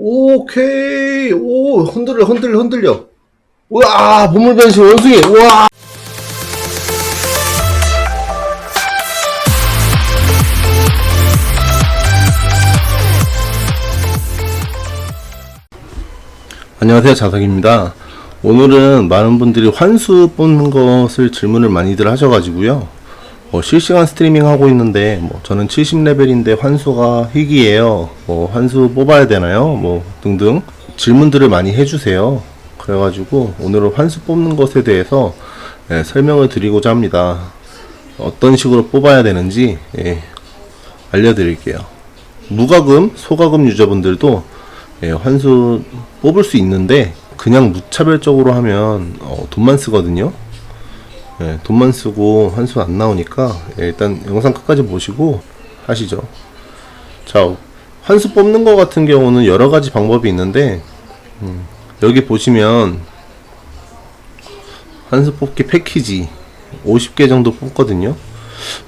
오케이. 오, 흔들려, 흔들려, 흔들려. 우와, 보물 변신 원숭이. 우와. 안녕하세요. 자석입니다. 오늘은 많은 분들이 환수 뽑는 것을 질문을 많이들 하셔가지고요. 뭐 실시간 스트리밍 하고 있는데 뭐 저는 70레벨인데 환수가 희귀해요. 뭐 환수 뽑아야 되나요? 뭐 등등 질문들을 많이 해주세요. 그래가지고 오늘은 환수 뽑는 것에 대해서 예, 설명을 드리고자 합니다. 어떤 식으로 뽑아야 되는지 예, 알려드릴게요. 무과금, 소과금 유저분들도 예, 환수 뽑을 수 있는데 그냥 무차별적으로 하면 어, 돈만 쓰거든요. 예, 돈만 쓰고 환수 안 나오니까 예, 일단 영상 끝까지 보시고 하시죠. 자, 환수 뽑는 거 같은 경우는 여러 가지 방법이 있는데 음, 여기 보시면 환수 뽑기 패키지 50개 정도 뽑거든요.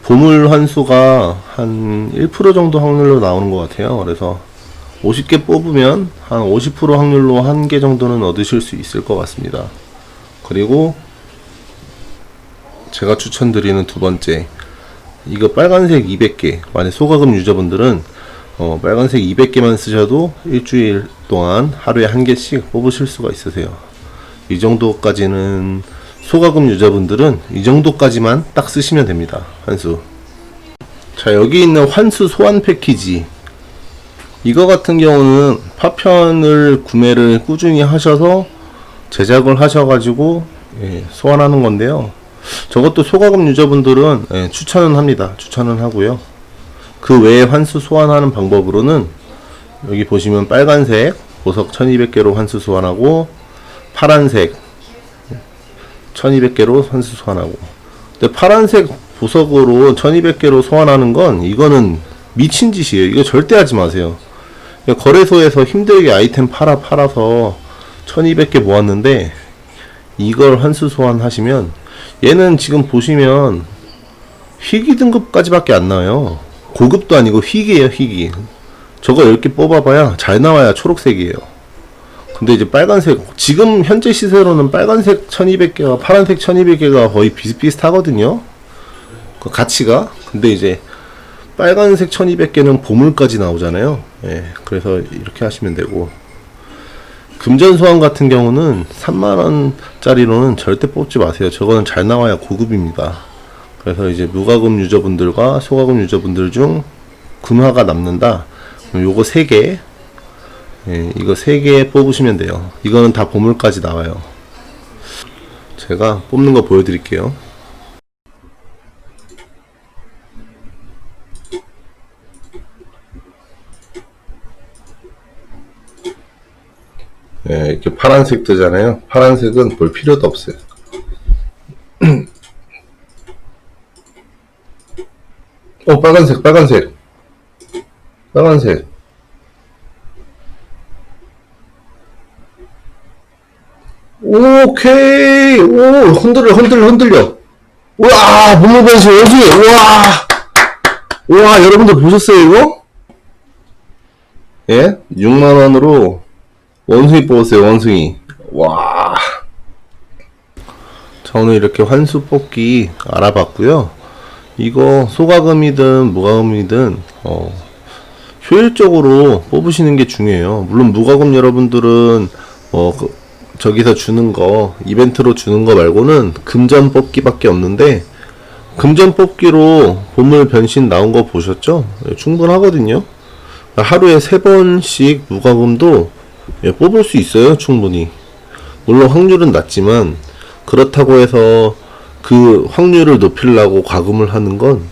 보물 환수가 한 1% 정도 확률로 나오는 것 같아요. 그래서 50개 뽑으면 한 50% 확률로 한 개 정도는 얻으실 수 있을 것 같습니다. 그리고 제가 추천드리는 두 번째 이거 빨간색 200개 만약 소가금 유저분들은 어, 빨간색 200개만 쓰셔도 일주일 동안 하루에 한 개씩 뽑으실 수가 있으세요. 이 정도까지는 소가금 유저분들은 이 정도까지만 딱 쓰시면 됩니다. 환수. 자 여기 있는 환수 소환 패키지 이거 같은 경우는 파편을 구매를 꾸준히 하셔서 제작을 하셔가지고 예, 소환하는 건데요. 저것도 소가금 유저분들은 예, 추천은 합니다. 추천은 하고요. 그 외에 환수 소환하는 방법으로는 여기 보시면 빨간색 보석 1200개로 환수 소환하고 파란색 1200개로 환수 소환하고 근데 파란색 보석으로 1200개로 소환하는 건 이거는 미친 짓이에요. 이거 절대 하지 마세요. 그냥 거래소에서 힘들게 아이템 팔아 팔아서 1200개 모았는데 이걸 환수 소환하시면 얘는 지금 보시면 희귀 등급까지밖에 안 나와요. 고급도 아니고 희귀예요, 희귀. 저거 10개 뽑아봐야 잘 나와야 초록색이에요. 근데 이제 빨간색, 지금 현재 시세로는 빨간색 1200개와 파란색 1200개가 거의 비슷비슷하거든요. 그 가치가. 근데 이제 빨간색 1200개는 보물까지 나오잖아요. 예, 그래서 이렇게 하시면 되고. 금전 소환 같은 경우는 3만원짜리로는 절대 뽑지 마세요. 저거는 잘 나와야 고급입니다. 그래서 이제 무과금 유저분들과 소과금 유저분들 중 금화가 남는다. 요거 3개, 예, 이거 3개 뽑으시면 돼요. 이거는 다 보물까지 나와요. 제가 뽑는 거 보여드릴게요. 예, 이렇게 파란색 뜨잖아요. 파란색은 볼 필요도 없어요. 어, 빨간색, 빨간색. 빨간색. 오케이. 오, 흔들려, 흔들려, 흔들려. 우와, 변신 원숭이. 우와. 우와, 여러분들 보셨어요, 이거? 예? 6만원으로 원숭이 뽑았어요, 원숭이. 와. 자, 오늘 이렇게 환수 뽑기 알아봤고요. 이거 소가금이든 무과금이든 어, 효율적으로 뽑으시는 게 중요해요. 물론 무과금 여러분들은 어, 그, 저기서 주는 거 이벤트로 주는 거 말고는 금전 뽑기밖에 없는데 금전 뽑기로 보물 변신 나온 거 보셨죠? 예, 충분하거든요. 하루에 세 번씩 무과금도 예, 뽑을 수 있어요, 충분히. 물론 확률은 낮지만, 그렇다고 해서 그 확률을 높이려고 과금을 하는 건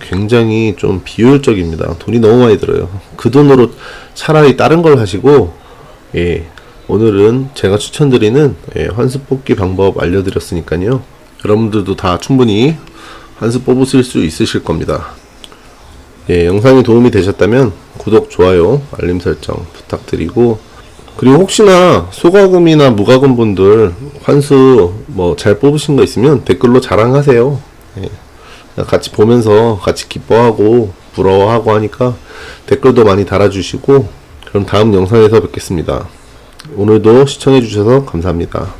굉장히 좀 비효율적입니다. 돈이 너무 많이 들어요. 그 돈으로 차라리 다른 걸 하시고, 예, 오늘은 제가 추천드리는 예, 환수 뽑기 방법 알려드렸으니까요. 여러분들도 다 충분히 환수 뽑으실 수 있으실 겁니다. 예, 영상이 도움이 되셨다면 구독, 좋아요, 알림 설정 부탁드리고 그리고 혹시나 소가금이나 무과금 분들 환수 뭐 잘 뽑으신 거 있으면 댓글로 자랑하세요. 예. 같이 보면서 같이 기뻐하고 부러워하고 하니까 댓글도 많이 달아주시고 그럼 다음 영상에서 뵙겠습니다. 오늘도 시청해주셔서 감사합니다.